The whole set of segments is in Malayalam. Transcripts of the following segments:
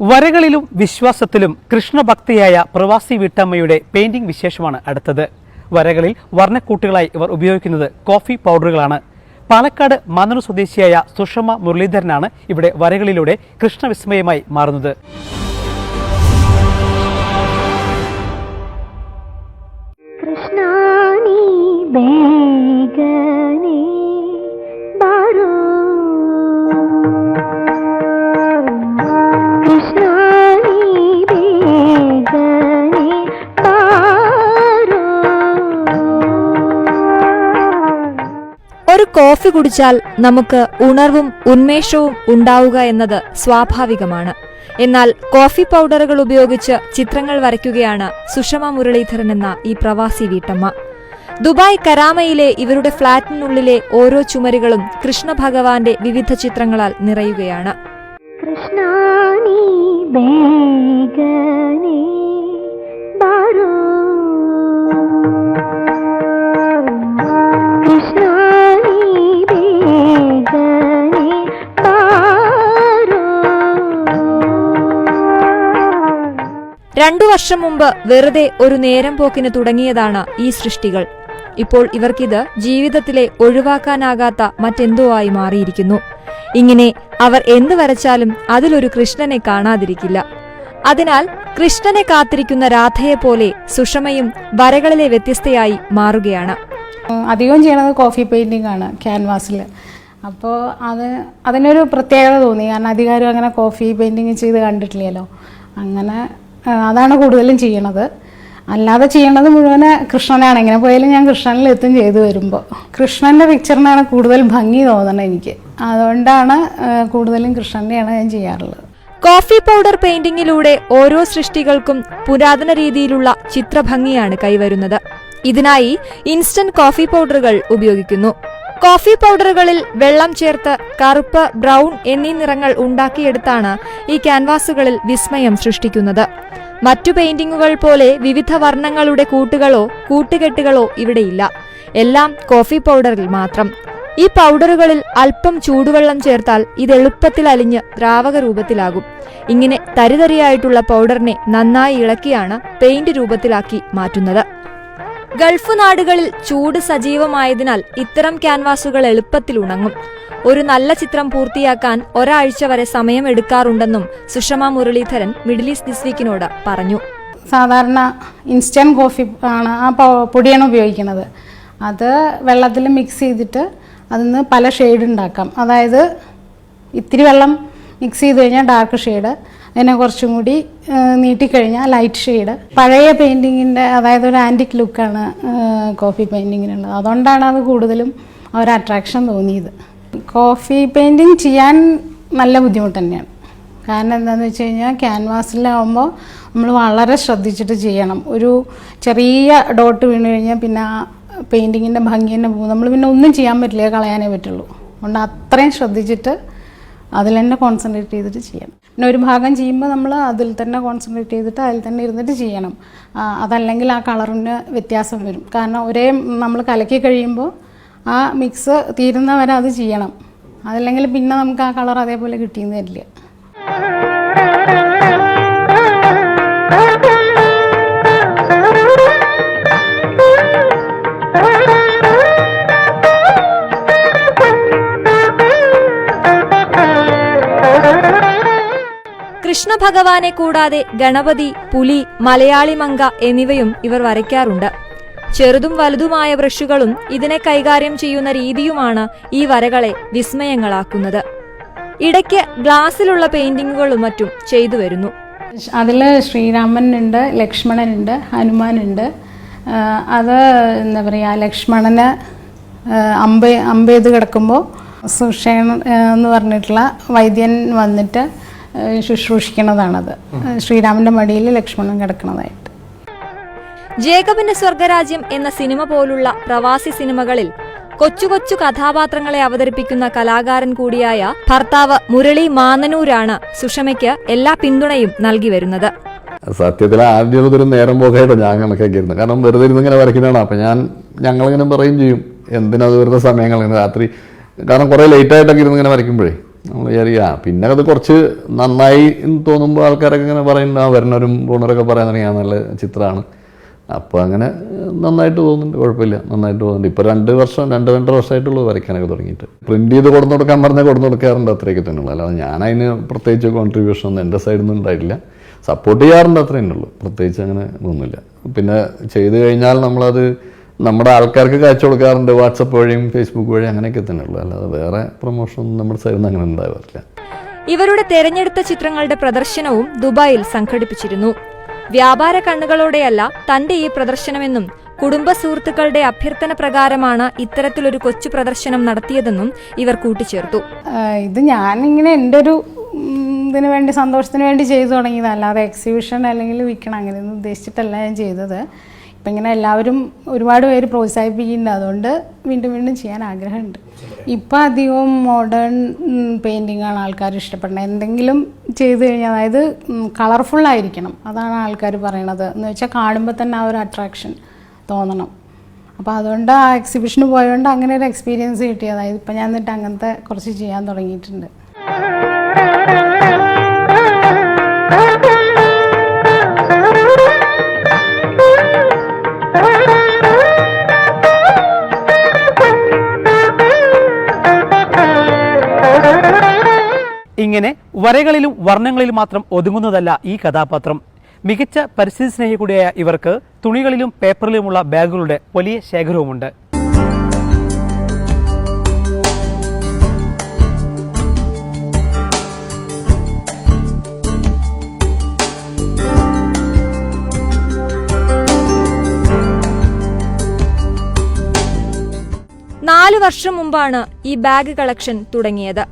വരകളിലും വിശ്വാസത്തിലും കൃഷ്ണഭക്തിയായ പ്രവാസി വീട്ടമ്മയുടെ പെയിന്റിംഗ് വിശേഷമാണ് അടുത്തത്. വരകളിൽ വർണക്കൂട്ടുകളായി ഇവർ ഉപയോഗിക്കുന്നത് കോഫി പൗഡറുകളാണ്. പാലക്കാട് മാനൂർ സ്വദേശിയായ സുഷമ മുരളീധരനാണ് ഇവിടെ വരകളിലൂടെ കൃഷ്ണവിസ്മയമായി മാറുന്നത്. കോഫി കുടിച്ചാൽ നമുക്ക് ഉണർവും ഉന്മേഷവും ഉണ്ടാവുക എന്നത് സ്വാഭാവികമാണ്. എന്നാൽ കോഫി പൗഡറുകൾ ഉപയോഗിച്ച് ചിത്രങ്ങൾ വരയ്ക്കുകയാണ് സുഷമ മുരളീധരൻ എന്ന ഈ പ്രവാസി വീട്ടമ്മ. ദുബായ് കരാമയിലെ ഇവരുടെ ഫ്ളാറ്റിനുള്ളിലെ ഓരോ ചുമരുകളും കൃഷ്ണ ഭഗവാന്റെ വിവിധ ചിത്രങ്ങളാൽ നിറയുകയാണ്. കൃഷ്ണാനി രണ്ടു വർഷം മുമ്പ് വെറുതെ ഒരു നേരം പോക്കിന് തുടങ്ങിയതാണ് ഈ സൃഷ്ടികൾ. ഇപ്പോൾ ഇവർക്കിത് ജീവിതത്തിലെ ഒഴിവാക്കാനാകാത്ത മറ്റെന്തോ ആയി മാറിയിരിക്കുന്നു. ഇങ്ങനെ അവർ എന്ത് വരച്ചാലും അതിലൊരു കൃഷ്ണനെ കാണാതിരിക്കില്ല. അതിനാൽ കൃഷ്ണനെ കാത്തിരിക്കുന്ന രാധയെ പോലെ സുഷമയും വരകളിലെ വ്യത്യസ്തയായി മാറുകയാണ്. അധികം ചെയ്യണത് കോഫി പെയിന്റിംഗ് ആണ് ക്യാൻവാസിൽ അപ്പോൾ അത് അതിനൊരു പ്രത്യേകത തോന്നി. കാരണം അധികാരം അങ്ങനെ കോഫി പെയിന്റിങ് ചെയ്ത് കണ്ടിട്ടില്ലല്ലോ. അങ്ങനെ അതാണ് കൂടുതലും ചെയ്യണത്. അല്ലാതെ ചെയ്യണത് മുഴുവൻ കൃഷ്ണനാണ്. എങ്ങനെ പോയാലും ഞാൻ കൃഷ്ണനിൽ എത്തും ചെയ്തു വരുമ്പോൾ കൃഷ്ണന്റെ പിക്ചറിനാണ് കൂടുതൽ ഭംഗി തോന്നണത് എനിക്ക്. അതുകൊണ്ടാണ് കൂടുതലും കൃഷ്ണന്റെയാണ് ഞാൻ ചെയ്യാറുള്ളത്. കോഫി പൗഡർ പെയിന്റിങ്ങിലൂടെ ഓരോ സൃഷ്ടികൾക്കും പുരാതന രീതിയിലുള്ള ചിത്രഭംഗിയാണ് കൈവരുന്നത്. ഇതിനായി ഇൻസ്റ്റന്റ് കോഫി പൗഡറുകൾ ഉപയോഗിക്കുന്നു. കോഫി പൗഡറുകളിൽ വെള്ളം ചേർത്ത് കറുപ്പ് ബ്രൗൺ എന്നീ നിറങ്ങൾ ഉണ്ടാക്കിയെടുത്താണ് ഈ ക്യാൻവാസുകളിൽ വിസ്മയം സൃഷ്ടിക്കുന്നത്. മറ്റു പെയിന്റിങ്ങുകൾ പോലെ വിവിധ വർണങ്ങളുടെ കൂട്ടുകളോ കൂട്ടുകെട്ടുകളോ ഇവിടെയില്ല. എല്ലാം കോഫി പൗഡറിൽ മാത്രം. ഈ പൗഡറുകളിൽ അല്പം ചൂടുവെള്ളം ചേർത്താൽ ഇത് എളുപ്പത്തിൽ അലിഞ്ഞ് ദ്രാവക രൂപത്തിലാകും. ഇങ്ങനെ തരിതരിയായിട്ടുള്ള പൗഡറിനെ നന്നായി ഇളക്കിയാണ് പെയിന്റ് രൂപത്തിലാക്കി മാറ്റുന്നത്. ഗൾഫ് നാടുകളിൽ ചൂട് സജീവമായതിനാൽ ഇത്തരം ക്യാൻവാസുകൾ എളുപ്പത്തിൽ ഉണങ്ങും. ഒരു നല്ല ചിത്രം പൂർത്തിയാക്കാൻ ഒരാഴ്ച വരെ സമയമെടുക്കാറുണ്ടെന്നും Sushama Muraleedharan Middle East this വീക്കിനോട് പറഞ്ഞു. സാധാരണ ഇൻസ്റ്റന്റ് കോഫി ആണ് ആ പൊടിയാണ് ഉപയോഗിക്കുന്നത്. അത് വെള്ളത്തിൽ മിക്സ് ചെയ്തിട്ട് അതിന്ന് പല ഷെയ്ഡ് ഉണ്ടാക്കാം. അതായത് ഇത്തിരി വെള്ളം മിക്സ് ചെയ്ത് കഴിഞ്ഞാൽ ഡാർക്ക് ഷെയ്ഡ് അതിനെ കുറച്ചും കൂടി നീട്ടിക്കഴിഞ്ഞാൽ ലൈറ്റ് ഷെയ്ഡ് പഴയ പെയിന്റിങ്ങിന്റെ അതായത് ഒരു ആന്റിക് ലുക്കാണ് കോഫി പെയിന്റിങ്ങിനുള്ളത് അതുകൊണ്ടാണ് അത് കൂടുതലും ഒരു അട്രാക്ഷൻ തോന്നിയത്. കോഫി പെയിന്റിങ് ചെയ്യാൻ നല്ല ബുദ്ധിമുട്ട് തന്നെയാണ്. കാരണം എന്താണെന്ന് വെച്ച് കഴിഞ്ഞാൽ ക്യാൻവാസിലാവുമ്പോൾ നമ്മൾ വളരെ ശ്രദ്ധിച്ചിട്ട് ചെയ്യണം. ഒരു ചെറിയ ഡോട്ട് വീണ് കഴിഞ്ഞാൽ പിന്നെ ആ പെയിന്റിങ്ങിന്റെ ഭംഗി തന്നെ പോകും. നമ്മൾ പിന്നെ ഒന്നും ചെയ്യാൻ പറ്റില്ല കളയാനേ പറ്റുള്ളൂ. അതുകൊണ്ട് അത്രയും ശ്രദ്ധിച്ചിട്ട് അതിൽ തന്നെ കോൺസെൻട്രേറ്റ് ചെയ്തിട്ട് ചെയ്യണം. പിന്നെ ഒരു ഭാഗം ചെയ്യുമ്പോൾ നമ്മൾ അതിൽ തന്നെ കോൺസെൻട്രേറ്റ് ചെയ്തിട്ട് അതിൽ തന്നെ ഇരുന്നിട്ട് ചെയ്യണം. അതല്ലെങ്കിൽ ആ കളറിന് വ്യത്യാസം വരും. കാരണം ഒരേ നമ്മൾ കലക്കി കഴിയുമ്പോൾ ആ മിക്സ് തീരുന്നവരെ അത് ചെയ്യണം. അതല്ലെങ്കിൽ പിന്നെ നമുക്ക് ആ കളർ അതേപോലെ കിട്ടിയെന്ന് വരില്ല. ഭഗവാനെ കൂടാതെ ഗണപതി പുലി മലയാളി മങ്ക എന്നിവയും ഇവർ വരയ്ക്കാറുണ്ട്. ചെറുതും വലുതുമായ വൃഷുകളും ഇതിനെ കൈകാര്യം ചെയ്യുന്ന രീതിയുമാണ് ഈ വരകളെ വിസ്മയങ്ങളാക്കുന്നത്. ഇടയ്ക്ക് ഗ്ലാസ്സിലുള്ള പെയിന്റിങ്ങുകളും മറ്റും ചെയ്തു വരുന്നു. അതിൽ ശ്രീരാമനുണ്ട് ലക്ഷ്മണനുണ്ട് ഹനുമാനുണ്ട്. ഉണ്ട് അത് എന്താ പറയുക ലക്ഷ്മണന് അമ്പ അമ്പെയ്ത് കിടക്കുമ്പോൾ സുഷേൺ എന്ന് പറഞ്ഞിട്ടുള്ള വൈദ്യൻ വന്നിട്ട് ആ, ശ്രീരാമന്റെ മടിയിൽ ലക്ഷ്മണൻ കിടക്കുന്നതായിട്ട് ജേക്കബിന്റെ സ്വർഗരാജ്യം എന്ന സിനിമ പോലുള്ള പ്രവാസി സിനിമകളിൽ കൊച്ചു കൊച്ചു കഥാപാത്രങ്ങളെ അവതരിപ്പിക്കുന്ന കലാകാരൻ കൂടിയായ ഭർത്താവ് മുരളി മാനനൂരാണ് സുഷമയ്ക്ക് എല്ലാ പിന്തുണയും നൽകി വരുന്നത്. സത്യത്തിൽ ആദ്യം ഇതൊരു നേരം പോകായിട്ട് ഞാൻ കണക്കാക്കിയിരുന്നത് കാരണം വെറുതെ ഇരുന്ന് ഇങ്ങനെ വരയ്ക്കുന്നതാണ്. അപ്പം ഞാൻ ഞങ്ങളിങ്ങനെ പറയും ചെയ്യും. എന്തിനാ അത് വെറുതെ സമയം രാത്രി? കാരണം കുറേ ലേറ്റായിട്ടൊക്കെ ഇരുന്ന് ഇങ്ങനെ വരയ്ക്കുമ്പോഴേ. നമ്മൾ പിന്നെ അത് കുറച്ച് നന്നായി എന്ന് തോന്നുമ്പോൾ ആൾക്കാരൊക്കെ ഇങ്ങനെ പറയുന്നുണ്ട് ആ വരുന്നവരും പോണവരൊക്കെ പറയാൻ തുടങ്ങി നല്ല ചിത്രമാണ്. അപ്പോൾ അങ്ങനെ നന്നായിട്ട് തോന്നുന്നുണ്ട് കുഴപ്പമില്ല നന്നായിട്ട് തോന്നുന്നുണ്ട്. ഇപ്പോൾ രണ്ട് വർഷം രണ്ട് രണ്ടര വർഷമായിട്ടുള്ളൂ വരയ്ക്കാനൊക്കെ തുടങ്ങിയിട്ട്. പ്രിന്റ് ചെയ്ത് കൊടുന്നു കൊടുക്കാൻ പറഞ്ഞാൽ കൊടുന്നു കൊടുക്കാറുണ്ട് അത്രയൊക്കെ തന്നെ ഉള്ളൂ അല്ലാതെ ഞാൻ അതിന് പ്രത്യേകിച്ച് കോൺട്രിബ്യൂഷൻ ഒന്നും എന്റെ സൈഡിൽ നിന്ന് ഉണ്ടായിട്ടില്ല. സപ്പോർട്ട് ചെയ്യാറുണ്ട് അത്രേ ഉള്ളൂ പ്രത്യേകിച്ച് അങ്ങനെ ഒന്നുമില്ല പിന്നെ ചെയ്ത് കഴിഞ്ഞാൽ നമ്മളത് നമ്മുടെ ആൾക്കാർക്ക് കാഴ്ച കൊടുക്കാറുണ്ട് വാട്സപ്പ് വഴിയും ഫേസ്ബുക്ക് വഴിയും അങ്ങനെയൊക്കെ തന്നെ ഉള്ളു. അല്ലാതെ വേറെ പ്രൊമോഷൻ നമ്മുടെ സൈഡിൽ നിന്ന് അങ്ങനെ ഉണ്ടാവാറില്ല. ഇവരുടെ തെരഞ്ഞെടുത്ത ചിത്രങ്ങളുടെ പ്രദർശനവും ദുബായിൽ സംഘടിപ്പിച്ചിരുന്നു. വ്യാപാര കണ്ണുകളോടെയല്ല തന്റെ ഈ പ്രദർശനമെന്നും കുടുംബ സുഹൃത്തുക്കളുടെ അഭ്യർത്ഥന പ്രകാരമാണ് ഇത്തരത്തിലൊരു കൊച്ചു പ്രദർശനം നടത്തിയതെന്നും ഇവർ കൂട്ടിച്ചേർത്തു. ഇത് ഞാനിങ്ങനെ എന്റെ ഒരു ഇതിന് വേണ്ടി സന്തോഷത്തിന് വേണ്ടി ചെയ്തു തുടങ്ങിയതല്ലാതെ അല്ലാതെ എക്സിബിഷൻ അല്ലെങ്കിൽ വിൽക്കണം അങ്ങനെയൊന്നും ഉദ്ദേശിച്ചിട്ടല്ല ഞാൻ ചെയ്തത്. ഇപ്പം ഇങ്ങനെ എല്ലാവരും ഒരുപാട് പേര് പ്രോത്സാഹിപ്പിക്കുന്നുണ്ട്. അതുകൊണ്ട് വീണ്ടും വീണ്ടും ചെയ്യാൻ ആഗ്രഹമുണ്ട്. ഇപ്പം അധികവും മോഡേൺ പെയിന്റിങ്ങാണ് ആൾക്കാർ ഇഷ്ടപ്പെടുന്നത്. എന്തെങ്കിലും ചെയ്തു കഴിഞ്ഞാൽ അതായത് കളർഫുള്ളായിരിക്കണം അതാണ് ആൾക്കാർ പറയണത്. എന്ന് വെച്ചാൽ കാണുമ്പോൾ തന്നെ ആ ഒരു അട്രാക്ഷൻ തോന്നണം. അപ്പോൾ അതുകൊണ്ട് ആ എക്സിബിഷന് പോയതുകൊണ്ട് അങ്ങനെ ഒരു എക്സ്പീരിയൻസ് കിട്ടി. അതായത് ഇപ്പം ഞാൻ എന്നിട്ട് അങ്ങനത്തെ കുറച്ച് ചെയ്യാൻ തുടങ്ങിയിട്ടുണ്ട്. ഇങ്ങനെ വരകളിലും വർണങ്ങളിലും മാത്രം ഒതുങ്ങുന്നതല്ല ഈ കഥാപാത്രം. മികച്ച പരിസ്ഥിതി സ്നേഹി കൂടിയായ ഇവർക്ക് തുണികളിലും പേപ്പറിലുമുള്ള ബാഗുകളുടെ വലിയ ശേഖരവുമുണ്ട്. നാലു വർഷം മുമ്പാണ് ഈ ബാഗ് കളക്ഷൻ തുടങ്ങിയത്.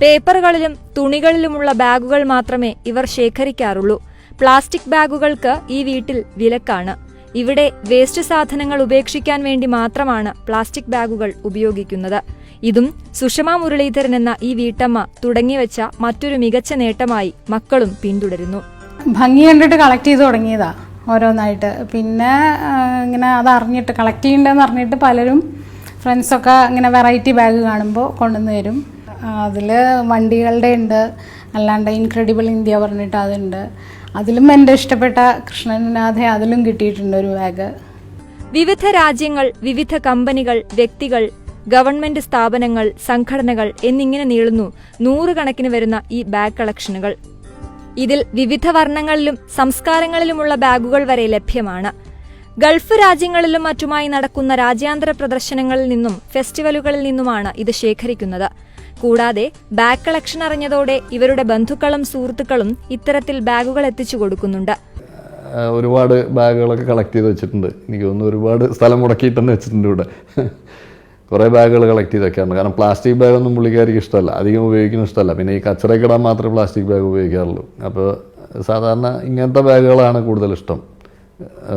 പേപ്പറുകളിലും തുണികളിലുമുള്ള ബാഗുകൾ മാത്രമേ ഇവർ ശേഖരിക്കാറുള്ളൂ. പ്ലാസ്റ്റിക് ബാഗുകൾക്ക് ഈ വീട്ടിൽ വിലക്കാണ്. ഇവിടെ വേസ്റ്റ് സാധനങ്ങൾ ഉപേക്ഷിക്കാൻ വേണ്ടി മാത്രമാണ് പ്ലാസ്റ്റിക് ബാഗുകൾ ഉപയോഗിക്കുന്നത്. ഇതും സുഷമ മുരളീധരൻ എന്ന ഈ വീട്ടമ്മ തുടങ്ങിവെച്ച മറ്റൊരു മികച്ച നേട്ടമായി മക്കളും പിന്തുടരുന്നു. ഭംഗി കണ്ടിട്ട് കളക്ട് ചെയ്ത് തുടങ്ങിയതാ ഓരോന്നായിട്ട്. പിന്നെ ഇങ്ങനെ അത് അറിഞ്ഞിട്ട് കളക്ട് ചെയ്യണ്ടെന്ന് അറിഞ്ഞിട്ട് പലരും ഫ്രണ്ട്സൊക്കെ ഇങ്ങനെ വെറൈറ്റി ബാഗ് കാണുമ്പോൾ കൊണ്ടുവന്ന് തരും. അതിൽ വണ്ടികളുടെ ഉണ്ട്. അല്ലാണ്ട് ഇൻക്രെഡിബിൾ ഇന്ത്യ പറഞ്ഞിട്ട് അതുണ്ട്. അതിലും എന്റെ ഇഷ്ടപ്പെട്ട കൃഷ്ണനാഥെ അതിലും കിട്ടിയിട്ടുണ്ട് ഒരു ബാഗ് വിവിധ രാജ്യങ്ങൾ വിവിധ കമ്പനികൾ വ്യക്തികൾ ഗവൺമെന്റ് സ്ഥാപനങ്ങൾ സംഘടനകൾ എന്നിങ്ങനെ നീളുന്നു നൂറുകണക്കിന് വരുന്ന ഈ ബാഗ് കളക്ഷനുകൾ ഇതിൽ വിവിധ വർണങ്ങളിലും സംസ്കാരങ്ങളിലുമുള്ള ബാഗുകൾ വരെ ലഭ്യമാണ്. ഗൾഫ് രാജ്യങ്ങളിലും മറ്റുമായി നടക്കുന്ന രാജ്യാന്തര പ്രദർശനങ്ങളിൽ നിന്നും ഫെസ്റ്റിവലുകളിൽ നിന്നുമാണ് ഇത് ശേഖരിക്കുന്നത്. കൂടാതെ ബാഗ് കളക്ഷൻ അറിഞ്ഞതോടെ ഇവരുടെ ബന്ധുക്കളും സുഹൃത്തുക്കളും ഇത്തരത്തിൽ ബാഗുകൾ എത്തിച്ചു കൊടുക്കുന്നുണ്ട്. ഒരുപാട് ബാഗുകളൊക്കെ കളക്ട് ചെയ്ത് വെച്ചിട്ടുണ്ട്. എനിക്ക് തോന്നുന്നു ഒരുപാട് സ്ഥലം മുടക്കിയിട്ട് തന്നെ വെച്ചിട്ടുണ്ട് ഇവിടെ. കുറേ ബാഗുകൾ കളക്ട് ചെയ്ത് വെക്കാറുണ്ട്. കാരണം പ്ലാസ്റ്റിക് ബാഗൊന്നും പുള്ളിക്കാർക്ക് ഇഷ്ടമല്ല. അധികം ഉപയോഗിക്കുന്ന ഇഷ്ടമല്ല. പിന്നെ ഈ കച്ചറയ്ക്കിടാൻ മാത്രമേ പ്ലാസ്റ്റിക് ബാഗ് ഉപയോഗിക്കാറുള്ളൂ. അപ്പോൾ സാധാരണ ഇങ്ങനത്തെ ബാഗുകളാണ് കൂടുതൽ ഇഷ്ടം.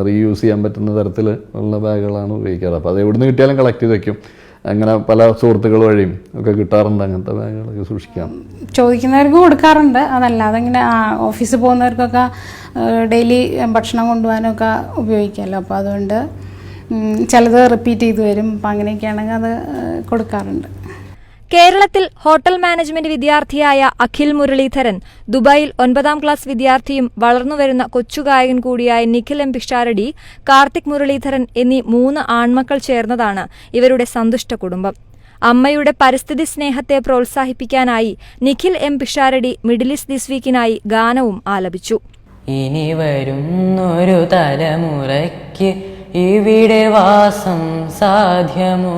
റീയൂസ് ചെയ്യാൻ പറ്റുന്ന തരത്തിൽ ഉള്ള ബാഗുകളാണ് ഉപയോഗിക്കാറ്. അപ്പോൾ അത് എവിടുന്ന് കിട്ടിയാലും കളക്ട് ചെയ്ത് വെക്കും. അങ്ങനെ പല സുഹൃത്തുക്കൾ വഴിയും ഒക്കെ കിട്ടാറുണ്ട് അങ്ങനത്തെ ബാഗുകളൊക്കെ സൂക്ഷിക്കാം. ചോദിക്കുന്നവർക്ക് കൊടുക്കാറുണ്ട്. അതല്ലാതെ ഇങ്ങനെ ഓഫീസിൽ പോകുന്നവർക്കൊക്കെ ഡെയിലി ഭക്ഷണം കൊണ്ടുപോകാനൊക്കെ ഉപയോഗിക്കാമല്ലോ. അപ്പോൾ അതുകൊണ്ട് ചിലത് റിപ്പീറ്റ് ചെയ്ത് വരും. അപ്പം അങ്ങനെയൊക്കെയാണെങ്കിൽ അത് കൊടുക്കാറുണ്ട്. കേരളത്തിൽ ഹോട്ടൽ മാനേജ്മെന്റ് വിദ്യാർത്ഥിയായ അഖിൽ മുരളീധരൻ ദുബായിൽ ഒൻപതാം ക്ലാസ് വിദ്യാർത്ഥിയും വളർന്നുവരുന്ന കൊച്ചുകായകൻ കൂടിയായ നിഖിൽ എം. പിഷാരടി കാർത്തിക് മുരളീധരൻ എന്നീ മൂന്ന് ആൺമക്കൾ ചേർന്നതാണ് ഇവരുടെ സന്തുഷ്ട കുടുംബം. അമ്മയുടെ പരിസ്ഥിതി സ്നേഹത്തെ പ്രോത്സാഹിപ്പിക്കാനായി Nikhil M. Pisharody Middle East this വീക്കിനായി ഗാനവും ആലപിച്ചു. ഇനി വരുന്നൊരു തലമുറയ്ക്ക് ഇവിടെ വാസം സാധ്യമോ?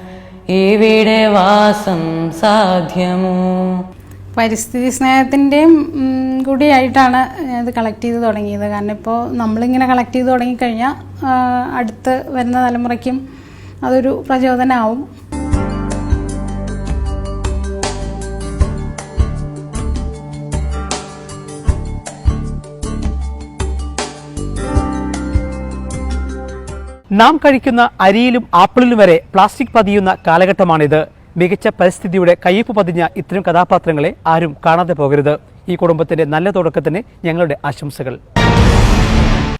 ഇവിടെ വാസം സാധ്യമോ? പരിസ്ഥിതി സ്നേഹത്തിന്റെയും കൂടിയായിട്ടാണ് ഇത് കളക്ട് ചെയ്ത് തുടങ്ങിയത്. കാരണം ഇപ്പോൾ നമ്മളിങ്ങനെ കളക്ട് ചെയ്ത് തുടങ്ങിക്കഴിഞ്ഞാൽ അടുത്ത് വരുന്ന തലമുറയ്ക്കും അതൊരു പ്രചോദനമാവും നാം കഴിക്കുന്ന അരിയിലും ആപ്പിളിലും വരെ പ്ലാസ്റ്റിക് പതിയുന്ന കാലഘട്ടമാണിത്. മികച്ച പരിസ്ഥിതിയുടെ കയ്യൊപ്പ് പതിഞ്ഞ ഇത്തരം കഥാപാത്രങ്ങളെ ആരും കാണാതെ പോകരുത്. ഈ കുടുംബത്തിന്റെ നല്ല തുടക്കത്തിന് ഞങ്ങളുടെ ആശംസകൾ.